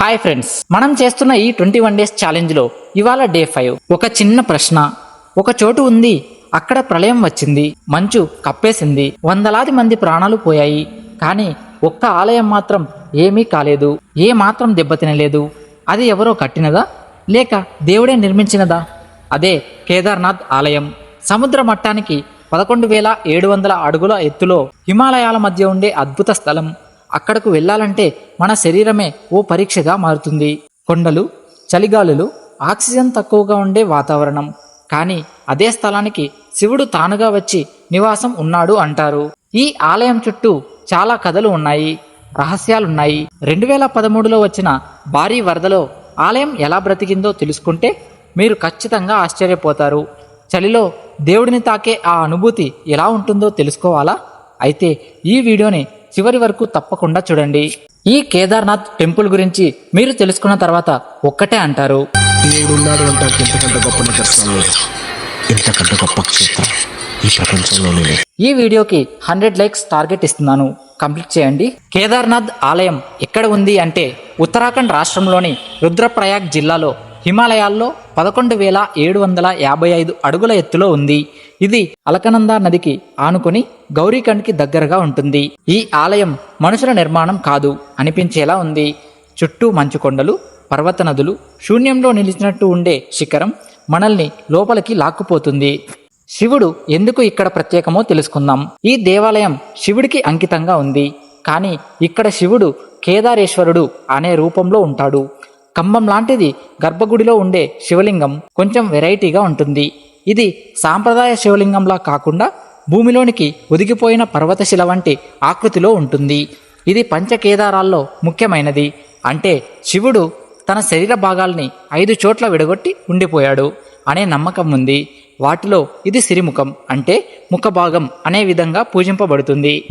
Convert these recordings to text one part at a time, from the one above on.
Hi friends మనం చేస్తున్న ఈ ట్వంటీ వన్ డేస్ ఛాలెంజ్లో ఇవాళ డే ఫైవ్. ఒక చిన్న ప్రశ్న. ఒక చోటు ఉంది అక్కడ ప్రళయం వచ్చింది మంచు కప్పేసింది వందలాది మంది ప్రాణాలు పోయాయి కానీ ఒక్క ఆలయం మాత్రం ఏమీ కాలేదు ఏ మాత్రం దెబ్బతినలేదు అది ఎవరో కట్టినదా? లేక దేవుడే నిర్మించినదా? అదే కేదార్నాథ్ ఆలయం. సముద్ర మట్టానికి పదకొండు వేల ఏడు వందల అడుగుల ఎత్తులో హిమాలయాల మధ్య ఉండే అద్భుత స్థలం. అక్కడకు వెళ్ళాలంటే మన శరీరమే ఓ పరీక్షగా మారుతుంది. కొండలు చలిగాలులు ఆక్సిజన్ తక్కువగా ఉండే వాతావరణం. కానీ అదే స్థలానికి శివుడు తానుగా వచ్చి నివాసం ఉన్నాడు అంటారు. ఈ ఆలయం చుట్టూ చాలా కథలు ఉన్నాయి రహస్యాలున్నాయి. రెండు వేల పదమూడులో వచ్చిన భారీ వరదలో ఆలయం ఎలా బ్రతికిందో తెలుసుకుంటే మీరు ఖచ్చితంగా ఆశ్చర్యపోతారు. చలిలో దేవుడిని తాకే ఆ అనుభూతి ఎలా ఉంటుందో తెలుసుకోవాలా? అయితే ఈ వీడియోని చివరి వరకు తప్పకుండా చూడండి. ఈ కేదార్నాథ్ టెంపుల్ గురించి మీరు తెలుసుకున్న తర్వాత ఒక్కటే అంటారు. దేవుడు ఉన్నాడు అంటానికి ఇంతకంటే గొప్ప నిదర్శనం లేదు. ఇంతకంటే గొప్ప క్షేత్రం ఈ ప్రపంచంలో లేదు. ఈ వీడియోకి హండ్రెడ్ లైక్స్ టార్గెట్ ఇస్తున్నాను. కంప్లీట్ చేయండి. కేదార్నాథ్ ఆలయం ఎక్కడ ఉంది అంటే ఉత్తరాఖండ్ రాష్ట్రంలోని రుద్రప్రయాగ్ జిల్లాలో హిమాలయాల్లో పదకొండు వేల ఏడు వందల యాభై ఐదు అడుగుల ఎత్తులో ఉంది. ఇది అలకనంద నదికి ఆనుకుని గౌరీకండ్కి దగ్గరగా ఉంటుంది. ఈ ఆలయం మనుషుల నిర్మాణం కాదు అనిపించేలా ఉంది. చుట్టూ మంచు కొండలు పర్వత నదులు శూన్యంలో నిలిచినట్టు ఉండే శిఖరం మనల్ని లోపలికి లాక్కుపోతుంది. శివుడు ఎందుకు ఇక్కడ ప్రత్యేకమో తెలుసుకుందాం. ఈ దేవాలయం శివుడికి అంకితంగా ఉంది. కానీ ఇక్కడ శివుడు కేదారేశ్వరుడు అనే రూపంలో ఉంటాడు. కంబం లాంటిది గర్భగుడిలో ఉండే శివలింగం కొంచెం వెరైటీగా ఉంటుంది. ఇది సాంప్రదాయ శివలింగంలా కాకుండా భూమిలోనికి ఒదిగిపోయిన పర్వతశిల వంటి ఆకృతిలో ఉంటుంది. ఇది పంచకేదారాల్లో ముఖ్యమైనది. అంటే శివుడు తన శరీర భాగాల్ని ఐదు చోట్ల విడగొట్టి ఉండిపోయాడు అనే నమ్మకం ఉంది. వాటిలో ఇది సిరిముఖం అంటే ముఖభాగం అనే విధంగా పూజింపబడుతుంది.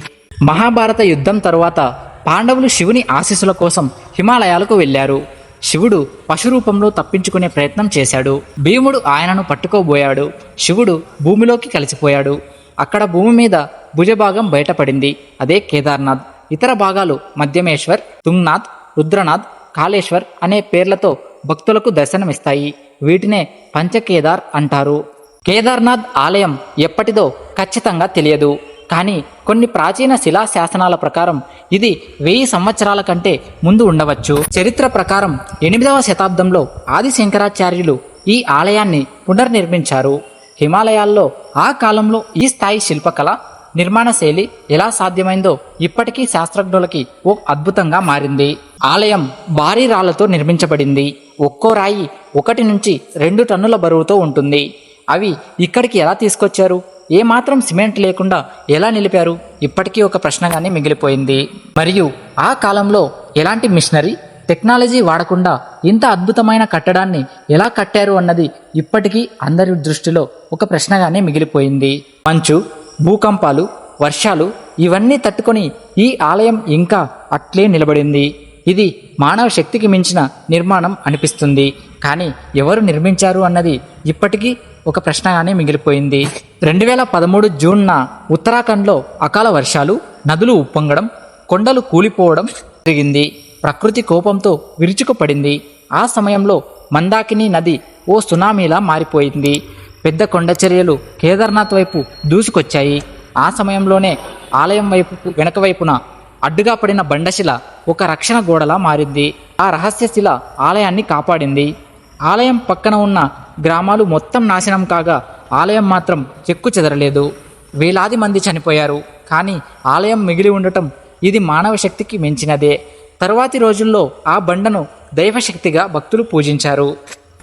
మహాభారత యుద్ధం తరువాత పాండవులు శివుని ఆశీస్సుల కోసం హిమాలయాలకు వెళ్ళారు. శివుడు పశురూపంలో తప్పించుకునే ప్రయత్నం చేశాడు. భీముడు ఆయనను పట్టుకోబోయాడు. శివుడు భూమిలోకి కలిసిపోయాడు. అక్కడ భూమి మీద భుజభాగం బయటపడింది. అదే కేదార్నాథ్. ఇతర భాగాలు మధ్యమేశ్వర్ తుంగ్నాథ్ రుద్రనాథ్ కాళేశ్వర్ అనే పేర్లతో భక్తులకు దర్శనమిస్తాయి. వీటినే పంచకేదార్ అంటారు. కేదార్నాథ్ ఆలయం ఎప్పటిదో ఖచ్చితంగా తెలియదు. కానీ కొన్ని ప్రాచీన శిలా శాసనాల ప్రకారం ఇది వెయ్యి సంవత్సరాల కంటే ముందు ఉండవచ్చు. చరిత్ర ప్రకారం ఎనిమిదవ శతాబ్దంలో ఆది శంకరాచార్యులు ఈ ఆలయాన్ని పునర్నిర్మించారు. హిమాలయాల్లో ఆ కాలంలో ఈ స్థాయి శిల్పకళ నిర్మాణ శైలి ఎలా సాధ్యమైందో ఇప్పటికీ శాస్త్రజ్ఞులకి ఓ అద్భుతంగా మారింది. ఆలయం భారీ రాళ్ళతో నిర్మించబడింది. ఒక్కో రాయి ఒకటి నుంచి రెండు టన్నుల బరువుతో ఉంటుంది. అవి ఇక్కడికి ఎలా తీసుకొచ్చారు? ఏమాత్రం సిమెంట్ లేకుండా ఎలా నిలిపారు? ఇప్పటికీ ఒక ప్రశ్నగానే మిగిలిపోయింది. మరియు ఆ కాలంలో ఎలాంటి మిషనరీ టెక్నాలజీ వాడకుండా ఇంత అద్భుతమైన కట్టడాన్ని ఎలా కట్టారు అన్నది ఇప్పటికీ అందరి దృష్టిలో ఒక ప్రశ్నగానే మిగిలిపోయింది. మంచు భూకంపాలు వర్షాలు ఇవన్నీ తట్టుకొని ఈ ఆలయం ఇంకా అట్లే నిలబడింది. ఇది మానవ శక్తికి మించిన నిర్మాణం అనిపిస్తుంది. కానీ ఎవరు నిర్మించారు అన్నది ఇప్పటికీ ఒక ప్రశ్నగానే మిగిలిపోయింది. రెండు వేల పదమూడు జూన్న ఉత్తరాఖండ్లో అకాల వర్షాలు నదులు ఉప్పొంగడం కొండలు కూలిపోవడం జరిగింది. ప్రకృతి కోపంతో విరుచుకుపడింది. ఆ సమయంలో మందాకిని నది ఓ సునామీలా మారిపోయింది. పెద్ద కొండ చర్యలు కేదార్నాథ్ వైపు దూసుకొచ్చాయి. ఆ సమయంలోనే ఆలయం వైపు వెనక వైపున అడ్డుగా పడిన బండశిల ఒక రక్షణ గోడలా మారింది. ఆ రహస్య శిల ఆలయాన్ని కాపాడింది. ఆలయం పక్కన ఉన్న గ్రామాలు మొత్తం నాశనం కాగా ఆలయం మాత్రం చెక్కు చెదరలేదు. వేలాది మంది చనిపోయారు. కానీ ఆలయం మిగిలి ఉండటం ఇది మానవ శక్తికి మించినదే. తరువాతి రోజుల్లో ఆ బండను దైవశక్తిగా భక్తులు పూజించారు.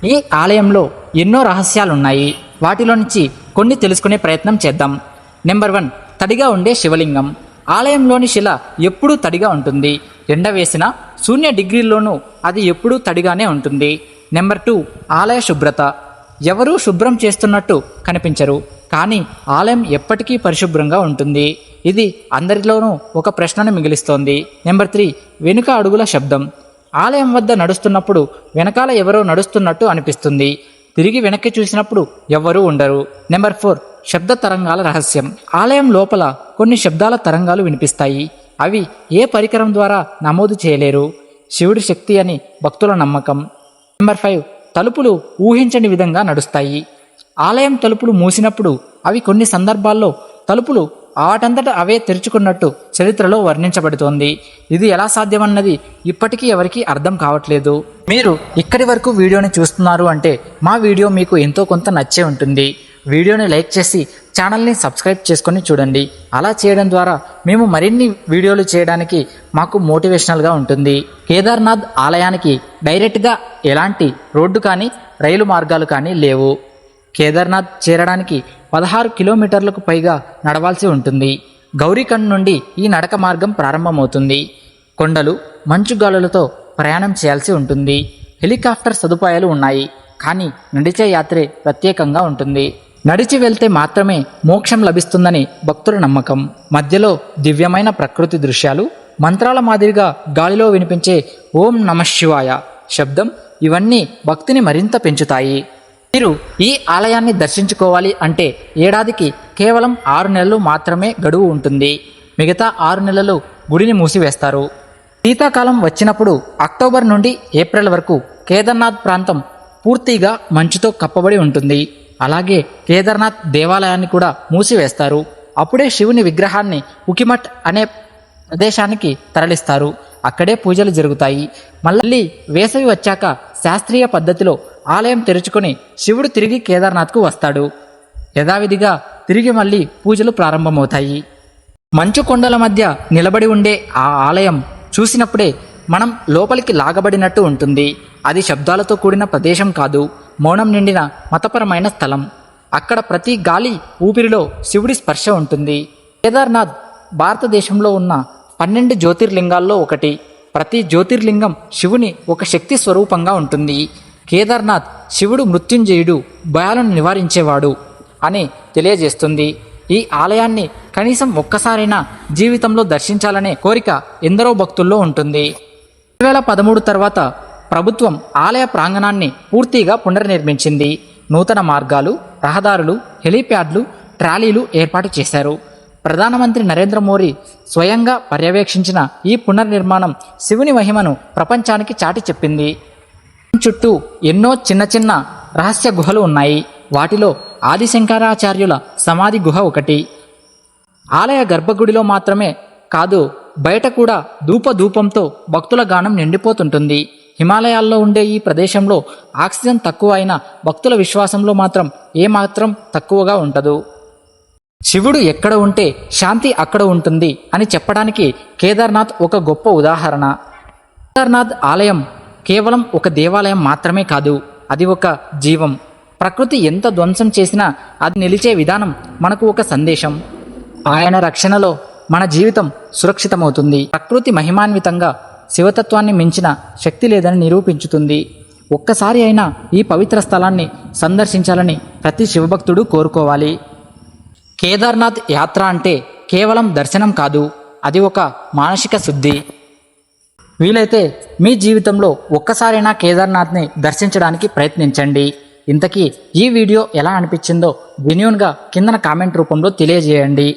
ఈ ఆలయంలో ఎన్నో రహస్యాలున్నాయి. వాటిలో నుంచి కొన్ని తెలుసుకునే ప్రయత్నం చేద్దాం. నెంబర్ వన్ తడిగా ఉండే శివలింగం. ఆలయంలోని శిల ఎప్పుడూ తడిగా ఉంటుంది. ఎండ వేసిన శూన్య డిగ్రీల్లోనూ అది ఎప్పుడూ తడిగానే ఉంటుంది. నెంబర్ టూ ఆలయ శుభ్రత. ఎవరూ శుభ్రం చేస్తున్నట్టు కనిపించరు కానీ ఆలయం ఎప్పటికీ పరిశుభ్రంగా ఉంటుంది. ఇది అందరిలోనూ ఒక ప్రశ్నను మిగిలిస్తోంది. నెంబర్ త్రీ వెనుక అడుగుల శబ్దం. ఆలయం వద్ద నడుస్తున్నప్పుడు వెనకాల ఎవరో నడుస్తున్నట్టు అనిపిస్తుంది. తిరిగి వెనక్కి చూసినప్పుడు ఎవ్వరూ ఉండరు. నెంబర్ ఫోర్ శబ్ద తరంగాల రహస్యం. ఆలయం లోపల కొన్ని శబ్దాల తరంగాలు వినిపిస్తాయి. అవి ఏ పరికరం ద్వారా నమోదు చేయలేరు. శివుడి శక్తి అని భక్తుల నమ్మకం. నెంబర్ ఫైవ్ తలుపులు ఊహించని విధంగా నడుస్తాయి. ఆలయం తలుపులు మూసినప్పుడు అవి కొన్ని సందర్భాల్లో తలుపులు వాటంతట అవే తెరుచుకున్నట్టు చరిత్రలో వర్ణించబడుతోంది. ఇది ఎలా సాధ్యమన్నది ఇప్పటికీ ఎవరికీ అర్థం కావట్లేదు. మీరు ఇక్కడి వరకు వీడియోని చూస్తున్నారు అంటే మా వీడియో మీకు ఎంతో కొంత నచ్చే ఉంటుంది. వీడియోని లైక్ చేసి ఛానల్ని సబ్స్క్రైబ్ చేసుకొని చూడండి. అలా చేయడం ద్వారా మేము మరిన్ని వీడియోలు చేయడానికి మాకు మోటివేషనల్గా ఉంటుంది. కేదార్నాథ్ ఆలయానికి డైరెక్ట్గా ఎలాంటి రోడ్డు కానీ రైలు మార్గాలు కానీ లేవు. కేదార్నాథ్ చేరడానికి పదహారు కిలోమీటర్లకు పైగా నడవాల్సి ఉంటుంది. గౌరీకండ్ నుండి ఈ నడక మార్గం ప్రారంభమవుతుంది. కొండలు మంచుగాలులతో ప్రయాణం చేయాల్సి ఉంటుంది. హెలికాప్టర్ సదుపాయాలు ఉన్నాయి. కానీ నడిచే యాత్రే ప్రత్యేకంగా ఉంటుంది. నడిచి వెళ్తే మాత్రమే మోక్షం లభిస్తుందని భక్తుల నమ్మకం. మధ్యలో దివ్యమైన ప్రకృతి దృశ్యాలు మంత్రాల మాదిరిగా గాలిలో వినిపించే ఓం నమ శివాయ శబ్దం ఇవన్నీ భక్తిని మరింత పెంచుతాయి. మీరు ఈ ఆలయాన్ని దర్శించుకోవాలి అంటే ఏడాదికి కేవలం ఆరు నెలలు మాత్రమే గడువు ఉంటుంది. మిగతా ఆరు నెలలు గుడిని మూసివేస్తారు. శీతాకాలం వచ్చినప్పుడు అక్టోబర్ నుండి ఏప్రిల్ వరకు కేదార్నాథ్ ప్రాంతం పూర్తిగా మంచుతో కప్పబడి ఉంటుంది. అలాగే కేదార్నాథ్ దేవాలయాన్ని కూడా మూసివేస్తారు. అప్పుడే శివుని విగ్రహాన్ని ఉకిమఠ్ అనే ప్రదేశానికి తరలిస్తారు. అక్కడే పూజలు జరుగుతాయి. మళ్ళీ వేసవి వచ్చాక శాస్త్రీయ పద్ధతిలో ఆలయం తెరుచుకొని శివుడు తిరిగి కేదార్నాథ్కు వస్తాడు. యథావిధిగా తిరిగి మళ్ళీ పూజలు ప్రారంభమవుతాయి. మంచు కొండల మధ్య నిలబడి ఉండే ఆ ఆలయం చూసినప్పుడే మనం లోపలికి లాగబడినట్టు ఉంటుంది. అది శబ్దాలతో కూడిన ప్రదేశం కాదు. మౌనం నిండిన మతపరమైన స్థలం. అక్కడ ప్రతి గాలి ఊపిరిలో శివుడి స్పర్శ ఉంటుంది. కేదార్నాథ్ భారతదేశంలో ఉన్న పన్నెండు జ్యోతిర్లింగాల్లో ఒకటి. ప్రతి జ్యోతిర్లింగం శివుని ఒక శక్తి స్వరూపంగా ఉంటుంది. కేదార్నాథ్ శివుడు మృత్యుంజయుడు భయాలను నివారించేవాడు అని తెలియజేస్తుంది. ఈ ఆలయాన్ని కనీసం ఒక్కసారైనా జీవితంలో దర్శించాలనే కోరిక ఎందరో భక్తుల్లో ఉంటుంది. రెండు వేల పదమూడు తర్వాత ప్రభుత్వం ఆలయ ప్రాంగణాన్ని పూర్తిగా పునర్నిర్మించింది. నూతన మార్గాలు రహదారులు హెలీప్యాడ్లు ట్రాలీలు ఏర్పాటు చేశారు. ప్రధానమంత్రి నరేంద్ర మోడీ స్వయంగా పర్యవేక్షించిన ఈ పునర్నిర్మాణం శివుని మహిమను ప్రపంచానికి చాటి చెప్పింది. చుట్టూ ఎన్నో చిన్న చిన్న రహస్య గుహలు ఉన్నాయి. వాటిలో ఆదిశంకరాచార్యుల సమాధి గుహ ఒకటి. ఆలయ గర్భగుడిలో మాత్రమే కాదు బయట కూడా ధూపధూపంతో భక్తుల గానం నిండిపోతుంటుంది. హిమాలయాల్లో ఉండే ఈ ప్రదేశంలో ఆక్సిజన్ తక్కువ అయిన భక్తుల విశ్వాసంలో మాత్రం ఏమాత్రం తక్కువగా ఉండదు. శివుడు ఎక్కడ ఉంటే శాంతి అక్కడ ఉంటుంది అని చెప్పడానికి కేదార్నాథ్ ఒక గొప్ప ఉదాహరణ. కేదార్నాథ్ ఆలయం కేవలం ఒక దేవాలయం మాత్రమే కాదు అది ఒక జీవం. ప్రకృతి ఎంత ధ్వంసం చేసినా అది నిలిచే విధానం మనకు ఒక సందేశం. ఆయన రక్షణలో మన జీవితం సురక్షితమవుతుంది. ప్రకృతి మహిమాన్వితంగా శివతత్వాన్ని మించిన శక్తి లేదని నిరూపించుతుంది. ఒక్కసారి అయినా ఈ పవిత్ర స్థలాన్ని సందర్శించాలని ప్రతి శివభక్తుడు కోరుకోవాలి. కేదార్నాథ్ యాత్ర అంటే కేవలం దర్శనం కాదు అది ఒక మానసిక శుద్ధి. వీలైతే మీ జీవితంలో ఒక్కసారైనా కేదార్నాథ్ని దర్శించడానికి ప్రయత్నించండి. ఇంతకీ ఈ వీడియో ఎలా అనిపించిందో జెన్యున్గా కిందన కామెంట్ రూపంలో తెలియజేయండి.